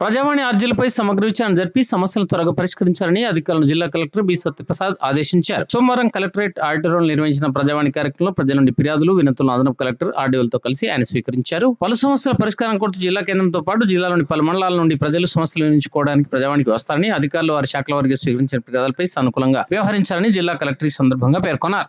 ప్రజావాణి అర్జీలపై సమగ్ర విచారణ జరిపి సమస్యలు త్వరగా పరిష్కరించాలని అధికారులను జిల్లా కలెక్టర్ బి సత్యప్రసాద్ ఆదేశించారు. సోమవారం కలెక్టరేట్ ఆడిటోరియం నిర్వహించిన ప్రజావాణి కార్యక్రమంలో ప్రజల నుండి ఫిర్యాదులు వినతులను అదనపు కలెక్టర్ ఆర్డీఓలతో కలిసి ఆయన స్వీకరించారు. పలు సమస్యల పరిష్కారం కొరకు జిల్లా కేంద్రంతో పాటు జిల్లాలోని పలు మండలాల నుండి ప్రజలు సమస్యలు వినించుకోవడానికి ప్రజావాణికి వస్తారని అధికారులు వారి శాఖల వారికి స్వీకరించిన ఫిర్యాదులపై సానుకూలంగా వ్యవహరించాలని జిల్లా కలెక్టర్ ఈ సందర్భంగా పేర్కొన్నారు.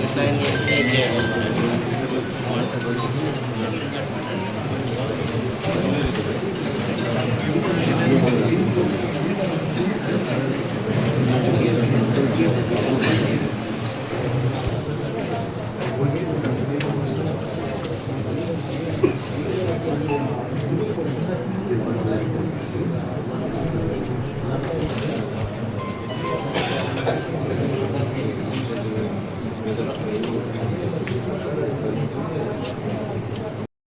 Desain ini dia. Masa dulu.